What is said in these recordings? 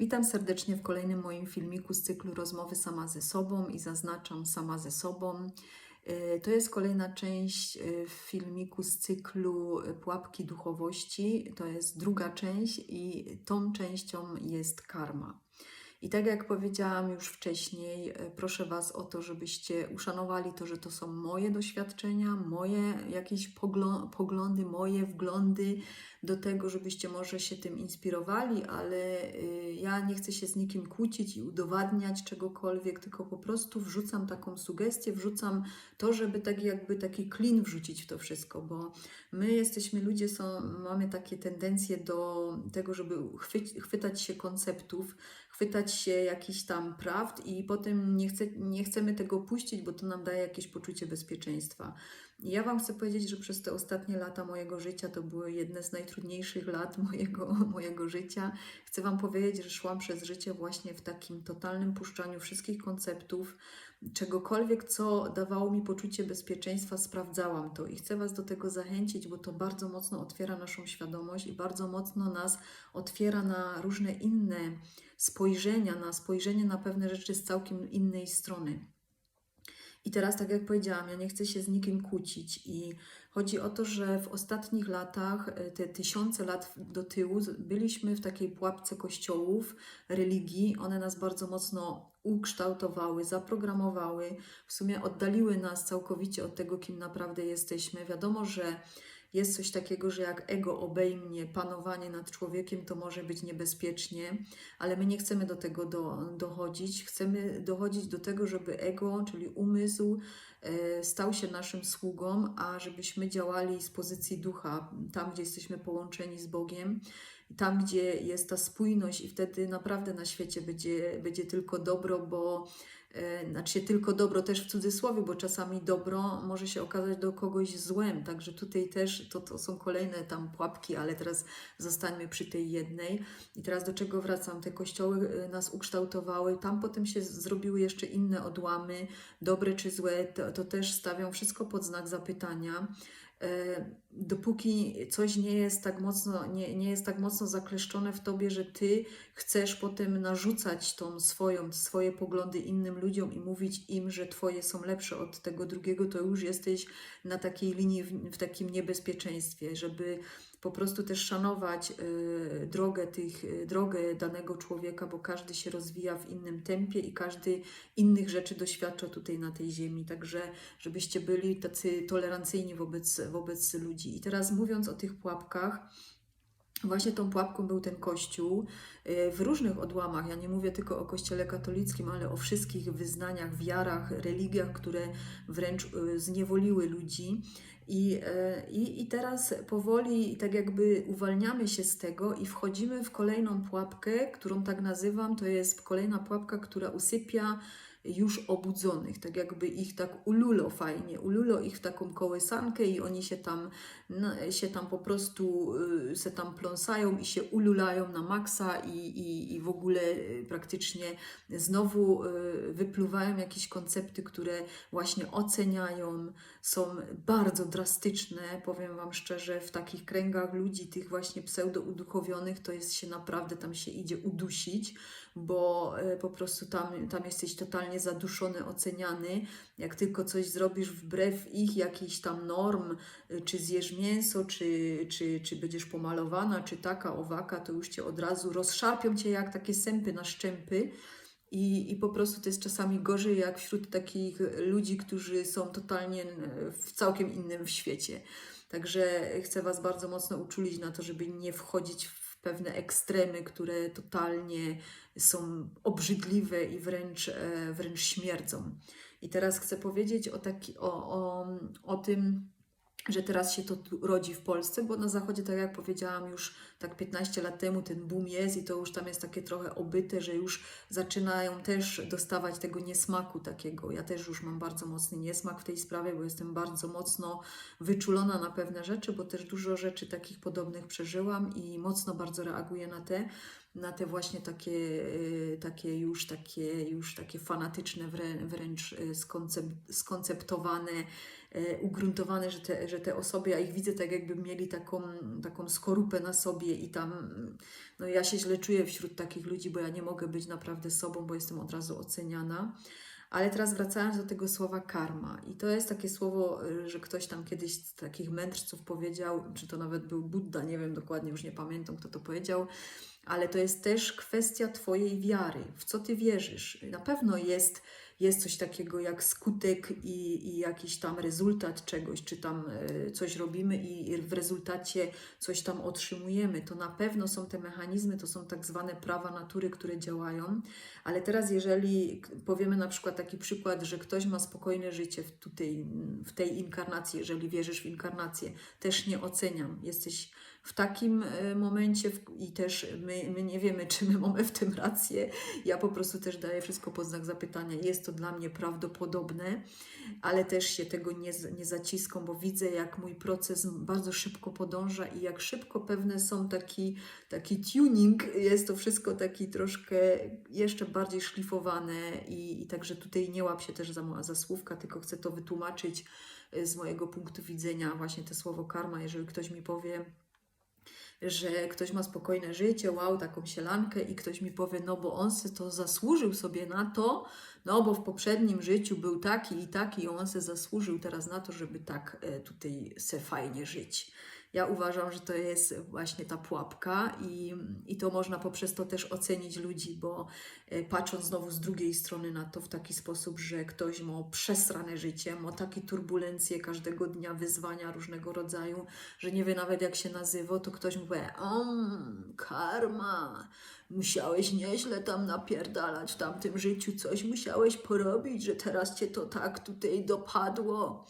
Witam serdecznie w kolejnym moim filmiku z cyklu Rozmowy sama ze sobą i zaznaczam sama ze sobą. Y, To jest kolejna część y, filmiku z cyklu y, Pułapki duchowości. To jest druga część i tą częścią jest karma. I tak jak powiedziałam już wcześniej, e, proszę Was o to, żebyście uszanowali to, że to są moje doświadczenia, moje jakieś poglą- poglądy, moje wglądy do tego, żebyście może się tym inspirowali, ale y, ja nie chcę się z nikim kłócić i udowadniać czegokolwiek, tylko po prostu wrzucam taką sugestię, wrzucam to, żeby tak jakby taki klin wrzucić w to wszystko, bo my jesteśmy ludzie, są, mamy takie tendencje do tego, żeby chwyć, chwytać się konceptów, chwytać się jakichś tam prawd i potem nie, chce, nie chcemy tego puścić, bo to nam daje jakieś poczucie bezpieczeństwa. I ja Wam chcę powiedzieć, że przez te ostatnie lata mojego życia to były jedne z najtrudniejszych lat mojego, mojego życia. Chcę Wam powiedzieć, że szłam przez życie właśnie w takim totalnym puszczaniu wszystkich konceptów, czegokolwiek, co dawało mi poczucie bezpieczeństwa, sprawdzałam to i chcę Was do tego zachęcić, bo to bardzo mocno otwiera naszą świadomość i bardzo mocno nas otwiera na różne inne spojrzenia, na spojrzenie na pewne rzeczy z całkiem innej strony. I teraz, tak jak powiedziałam, ja nie chcę się z nikim kłócić. I chodzi o to, że w ostatnich latach, e, te tysiące lat do tyłu, byliśmy w takiej pułapce kościołów, religii. One nas bardzo mocno ukształtowały, zaprogramowały, w sumie oddaliły nas całkowicie od tego, kim naprawdę jesteśmy. Wiadomo, że jest coś takiego, że jak ego obejmie panowanie nad człowiekiem, to może być niebezpiecznie, ale my nie chcemy do tego do, dochodzić. Chcemy dochodzić do tego, żeby ego, czyli umysł, e, stał się naszym sługą, a żebyśmy działali z pozycji ducha, tam gdzie jesteśmy połączeni z Bogiem, tam gdzie jest ta spójność, i wtedy naprawdę na świecie będzie, będzie tylko dobro, bo e, znaczy tylko dobro też w cudzysłowie, bo czasami dobro może się okazać do kogoś złem, także tutaj też to, to są kolejne tam pułapki, ale teraz zostańmy przy tej jednej. I teraz do czego wracam? Te kościoły e, nas ukształtowały, tam potem się zrobiły jeszcze inne odłamy, dobre czy złe, to, to też stawią wszystko pod znak zapytania. E, Dopóki coś nie jest tak mocno, nie, nie jest tak mocno zakleszczone w tobie, że ty chcesz potem narzucać tą swoją, swoje poglądy innym ludziom i mówić im, że twoje są lepsze od tego drugiego, to już jesteś na takiej linii, w, w takim niebezpieczeństwie, żeby po prostu też szanować y, drogę, tych, y, drogę danego człowieka, bo każdy się rozwija w innym tempie i każdy innych rzeczy doświadcza tutaj na tej ziemi. Także, żebyście byli tacy tolerancyjni wobec, wobec ludzi. I teraz mówiąc o tych pułapkach, Właśnie tą pułapką był ten kościół y, w różnych odłamach. Ja nie mówię tylko o kościele katolickim, ale o wszystkich wyznaniach, wiarach, religiach, które wręcz y, zniewoliły ludzi. I, y, i, I teraz powoli tak jakby uwalniamy się z tego i wchodzimy w kolejną pułapkę, którą tak nazywam. To jest kolejna pułapka, która usypia już obudzonych, tak jakby ich tak ululo fajnie, ululo ich w taką kołysankę i oni się tam, na, się tam po prostu y, se tam pląsają i się ululają na maksa i, i, i w ogóle y, praktycznie znowu y, wypluwają jakieś koncepty, które właśnie oceniają, są bardzo drastyczne, powiem Wam szczerze, w takich kręgach ludzi, tych właśnie pseudo-uduchowionych, to jest się naprawdę, tam się idzie udusić, bo e, po prostu tam, tam jesteś totalnie zaduszony, oceniany. Jak tylko coś zrobisz wbrew ich jakichś tam norm, y, czy zjesz mięso, czy, czy, czy będziesz pomalowana, czy taka, owaka, to już cię od razu rozszarpią cię jak takie sępy na szczępy. I, I po prostu to jest czasami gorzej jak wśród takich ludzi, którzy są totalnie e, w całkiem innym świecie. Także chcę Was bardzo mocno uczulić na to, żeby nie wchodzić w pewne ekstremy, które totalnie są obrzydliwe i wręcz, e, wręcz śmierdzą. I teraz chcę powiedzieć o, taki, o, o, o tym, że teraz się to rodzi w Polsce, bo na zachodzie, tak jak powiedziałam, już tak 15 lat temu ten boom jest i to już tam jest takie trochę obyte, że już zaczynają też dostawać tego niesmaku takiego. Ja też już mam bardzo mocny niesmak w tej sprawie, bo jestem bardzo mocno wyczulona na pewne rzeczy, bo też dużo rzeczy takich podobnych przeżyłam i mocno bardzo reaguję na te na te właśnie takie, y, takie już takie już takie fanatyczne wrę, wręcz y, skoncep, skonceptowane ugruntowane, że te, że te osoby, ja ich widzę tak jakby mieli taką, taką skorupę na sobie i tam, no ja się źle czuję wśród takich ludzi, bo ja nie mogę być naprawdę sobą, bo jestem od razu oceniana. Ale teraz wracając do tego słowa karma, i to jest takie słowo, y, że ktoś tam kiedyś z takich mędrców powiedział, czy to nawet był Buddha, nie wiem dokładnie, już nie pamiętam kto to powiedział, ale to jest też kwestia Twojej wiary, w co Ty wierzysz. Na pewno jest jest coś takiego jak skutek i, i jakiś tam rezultat czegoś, czy tam e, coś robimy i w rezultacie coś tam otrzymujemy. To na pewno są te mechanizmy, to są tak zwane prawa natury, które działają, ale teraz jeżeli powiemy na przykład taki przykład, że ktoś ma spokojne życie w, tutaj, w tej inkarnacji, jeżeli wierzysz w inkarnację, też nie oceniam. Jesteś w takim e, momencie i też my, my nie wiemy, czy my mamy w tym rację. Ja po prostu też daję wszystko pod znak zapytania. Jest to dla mnie prawdopodobne, ale też się tego nie, nie zaciskam, bo widzę, jak mój proces bardzo szybko podąża i jak szybko pewne są taki, taki tuning, jest to wszystko taki troszkę jeszcze bardziej szlifowane i, i także tutaj nie łap się też za, za słówka, tylko chcę to wytłumaczyć e, z mojego punktu widzenia, właśnie to słowo karma, jeżeli ktoś mi powie, że ktoś ma spokojne życie, wow, taką sielankę i ktoś mi powie, no bo on se to zasłużył sobie na to, no bo w poprzednim życiu był taki i taki i on se zasłużył teraz na to, żeby tak e, tutaj se fajnie żyć. Ja uważam, że to jest właśnie ta pułapka i, i to można poprzez to też ocenić ludzi, bo e, patrząc znowu z drugiej strony na to w taki sposób, że ktoś ma przesrane życie, ma takie turbulencje każdego dnia, wyzwania różnego rodzaju, że nie wie nawet jak się nazywa, to ktoś mówi, um, karma, musiałeś nieźle tam napierdalać w tamtym życiu, coś musiałeś porobić, że teraz cię to tak tutaj dopadło.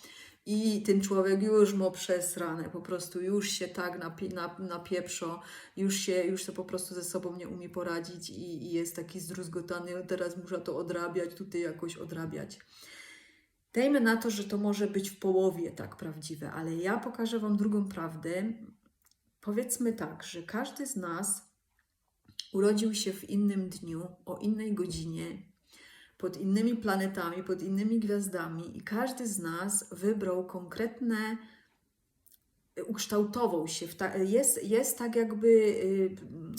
I ten człowiek już ma przesrane, po prostu już się tak napi, nap, napieprzo, już się, już się po prostu ze sobą nie umie poradzić i, i jest taki zdruzgotany, teraz muszę to odrabiać, tutaj jakoś odrabiać. Dajmy na to, że to może być w połowie tak prawdziwe, ale ja pokażę Wam drugą prawdę. Powiedzmy tak, że każdy z nas urodził się w innym dniu, o innej godzinie, pod innymi planetami, pod innymi gwiazdami i każdy z nas wybrał konkretne, y, ukształtował się, jest, jest tak jakby y,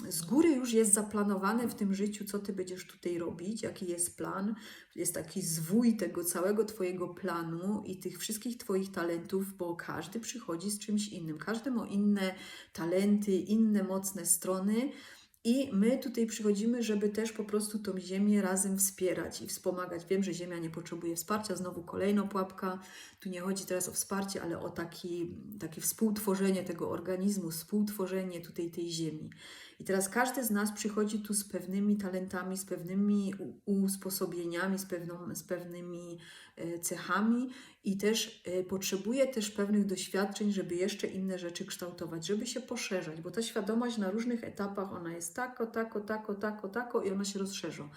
z góry już jest zaplanowane w tym życiu, co ty będziesz tutaj robić, jaki jest plan, jest taki zwój tego całego twojego planu i tych wszystkich twoich talentów, bo każdy przychodzi z czymś innym, każdy ma inne talenty, inne mocne strony, i my tutaj przychodzimy, żeby też po prostu tą ziemię razem wspierać i wspomagać. Wiem, że ziemia nie potrzebuje wsparcia, znowu kolejna pułapka. Tu nie chodzi teraz o wsparcie, ale o taki, takie współtworzenie tego organizmu, współtworzenie tutaj tej ziemi. I teraz każdy z nas przychodzi tu z pewnymi talentami, z pewnymi usposobieniami, z, pewną, z pewnymi e, cechami i też e, potrzebuje też pewnych doświadczeń, żeby jeszcze inne rzeczy kształtować, żeby się poszerzać, bo ta świadomość na różnych etapach, ona jest tako, tako, tako, tako, tako i ona się rozszerza.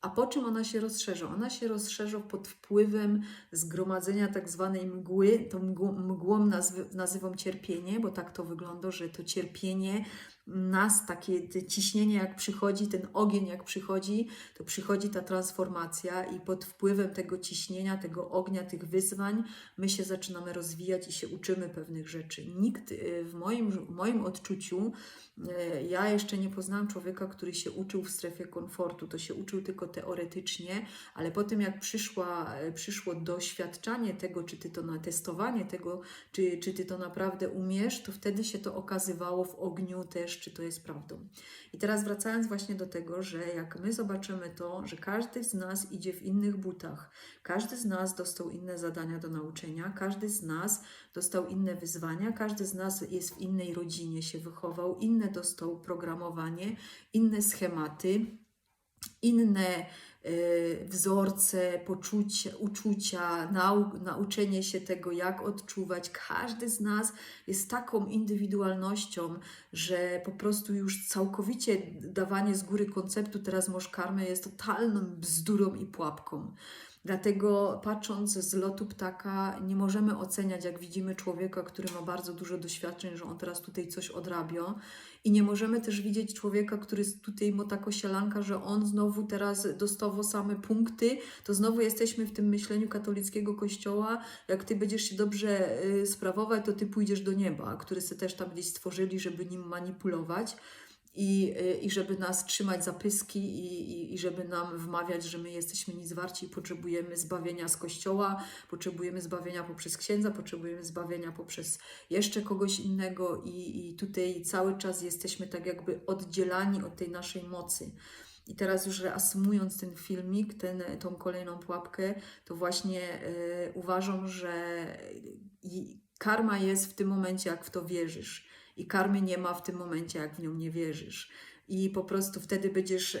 A po czym ona się rozszerza? Ona się rozszerza pod wpływem zgromadzenia tak zwanej mgły. Tą mgłą, nazywam cierpienie, bo tak to wygląda, że to cierpienie nas, takie ciśnienie jak przychodzi, ten ogień jak przychodzi, to przychodzi ta transformacja i pod wpływem tego ciśnienia, tego ognia, tych wyzwań, my się zaczynamy rozwijać i się uczymy pewnych rzeczy. Nikt y, w moim, w moim odczuciu, y, ja jeszcze nie poznałam człowieka, który się uczył w strefie komfortu, to się uczył tylko teoretycznie, ale potem jak przyszła, y, przyszło doświadczanie tego, czy ty to na testowanie tego, czy, czy ty to naprawdę umiesz, to wtedy się to okazywało w ogniu też czy to jest prawdą. I teraz wracając właśnie do tego, że jak my zobaczymy to, że każdy z nas idzie w innych butach, każdy z nas dostał inne zadania do nauczenia, każdy z nas dostał inne wyzwania, każdy z nas jest w innej rodzinie, się wychował, inne dostał programowanie, inne schematy, inne Y, wzorce, poczucia, uczucia, nau, nauczenie się tego, jak odczuwać. Każdy z nas jest taką indywidualnością, że po prostu już całkowicie dawanie z góry konceptu teraz moż karmy jest totalną bzdurą i pułapką. Dlatego patrząc z lotu ptaka, nie możemy oceniać, jak widzimy człowieka, który ma bardzo dużo doświadczeń, że on teraz tutaj coś odrabia. I nie możemy też widzieć człowieka, który jest tutaj mota kosialanka, że on znowu teraz dostało same punkty. To znowu jesteśmy w tym myśleniu katolickiego kościoła. Jak ty będziesz się dobrze y, sprawować, to ty pójdziesz do nieba, który sobie też tam gdzieś stworzyli, żeby nim manipulować i, y, i żeby nas trzymać za pyski i, i, i żeby nam wmawiać, że my jesteśmy nic warci i potrzebujemy zbawienia z Kościoła, potrzebujemy zbawienia poprzez księdza, potrzebujemy zbawienia poprzez jeszcze kogoś innego i, i tutaj cały czas jesteśmy tak jakby oddzielani od tej naszej mocy. I teraz już reasumując ten filmik, ten, tą kolejną pułapkę, to właśnie y, uważam, że y, karma jest w tym momencie, jak w to wierzysz i karmy nie ma w tym momencie, jak w nią nie wierzysz. I po prostu wtedy będziesz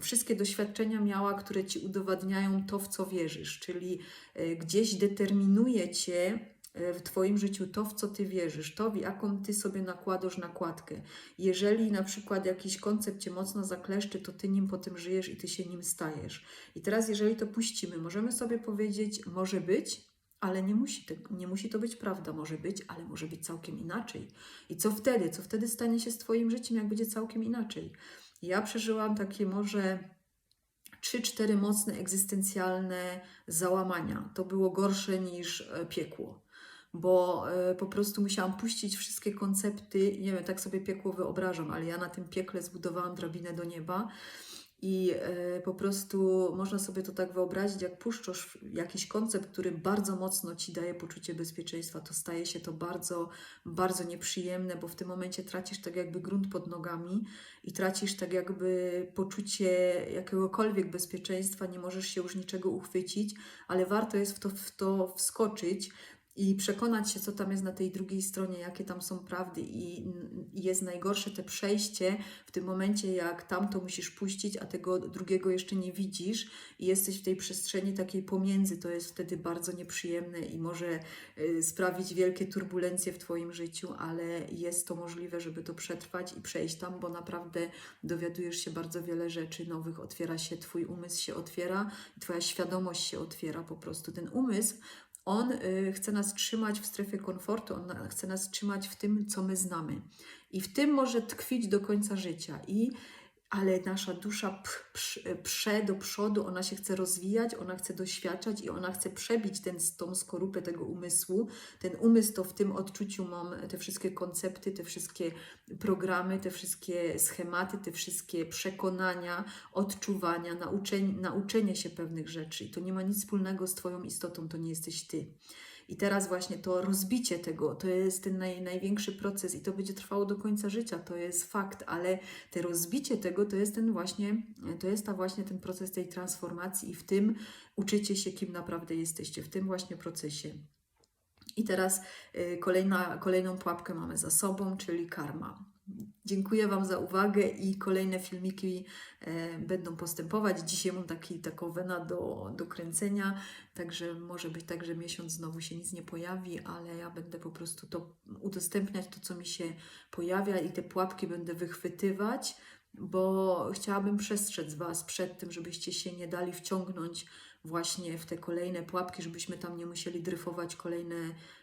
wszystkie doświadczenia miała, które ci udowadniają to, w co wierzysz, czyli e, gdzieś determinuje cię e, w Twoim życiu to, w co Ty wierzysz, to, w jaką Ty sobie nakładasz nakładkę. Jeżeli na przykład jakiś koncept Cię mocno zakleszczy, to Ty nim potem żyjesz i Ty się nim stajesz. I teraz, jeżeli to puścimy, możemy sobie powiedzieć, może być, ale nie musi, to, nie musi to być prawda, może być, ale może być całkiem inaczej. I co wtedy? Co wtedy stanie się z Twoim życiem, jak będzie całkiem inaczej? Ja przeżyłam takie może trzy, cztery mocne egzystencjalne załamania. To było gorsze niż e, piekło, bo y, po prostu musiałam puścić wszystkie koncepty. Nie wiem, tak sobie piekło wyobrażam, ale ja na tym piekle zbudowałam drabinę do nieba i e, po prostu można sobie to tak wyobrazić, jak puszczasz jakiś koncept, który bardzo mocno ci daje poczucie bezpieczeństwa, to staje się to bardzo, bardzo nieprzyjemne, bo w tym momencie tracisz tak jakby grunt pod nogami i tracisz tak jakby poczucie jakiegokolwiek bezpieczeństwa, nie możesz się już niczego uchwycić, ale warto jest w to, w to wskoczyć, i przekonać się, co tam jest na tej drugiej stronie, jakie tam są prawdy. I, jest najgorsze te przejście w tym momencie, jak tam to musisz puścić, a tego drugiego jeszcze nie widzisz i jesteś w tej przestrzeni takiej pomiędzy. To jest wtedy bardzo nieprzyjemne i może y, sprawić wielkie turbulencje w Twoim życiu, ale jest to możliwe, żeby to przetrwać i przejść tam, bo naprawdę dowiadujesz się bardzo wiele rzeczy nowych, otwiera się Twój umysł, się otwiera i Twoja świadomość się otwiera po prostu. Ten umysł on y, chce nas trzymać w strefie komfortu, on chce nas trzymać w tym, co my znamy. I w tym może tkwić do końca życia. I ale nasza dusza prze do przodu, ona się chce rozwijać, ona chce doświadczać i ona chce przebić ten, tą skorupę tego umysłu. Ten umysł to w tym odczuciu mam te wszystkie koncepty, te wszystkie programy, te wszystkie schematy, te wszystkie przekonania, odczuwania, nauczenie, nauczenie się pewnych rzeczy. I to nie ma nic wspólnego z Twoją istotą, to nie jesteś Ty. I teraz właśnie to rozbicie tego, to jest ten naj, największy proces i to będzie trwało do końca życia, to jest fakt, ale te rozbicie tego to jest ten właśnie, to jest ta właśnie ten proces tej transformacji i w tym uczycie się, kim naprawdę jesteście, w tym właśnie procesie. I teraz y, kolejna, kolejną pułapkę mamy za sobą, czyli karma. Dziękuję Wam za uwagę i kolejne filmiki e, będą postępować. Dzisiaj mam taki, taką wena do, do kręcenia, także może być tak, że miesiąc znowu się nic nie pojawi, ale ja będę po prostu to udostępniać, to co mi się pojawia i te pułapki będę wychwytywać, bo chciałabym przestrzec Was przed tym, żebyście się nie dali wciągnąć właśnie w te kolejne pułapki, żebyśmy tam nie musieli dryfować kolejne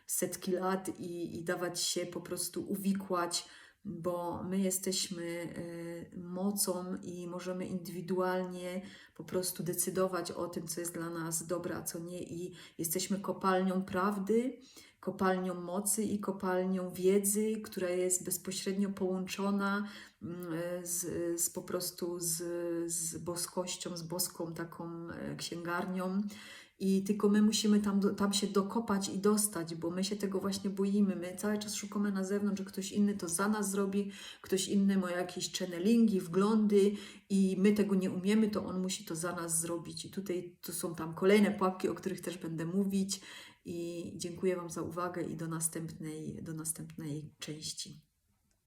setki lat i, i dawać się po prostu uwikłać bo my jesteśmy y, mocą i możemy indywidualnie po prostu decydować o tym, co jest dla nas dobre, a co nie, i jesteśmy kopalnią prawdy, kopalnią mocy i kopalnią wiedzy, która jest bezpośrednio połączona mm, z, z po prostu z, z boskością, z boską taką e, księgarnią i tylko my musimy tam, tam się dokopać i dostać, bo my się tego właśnie boimy. My cały czas szukamy na zewnątrz, że ktoś inny to za nas zrobi, ktoś inny ma jakieś channelingi, wglądy i my tego nie umiemy, to on musi to za nas zrobić. I tutaj to są tam kolejne pułapki, o których też będę mówić. I dziękuję Wam za uwagę i do następnej, do następnej części.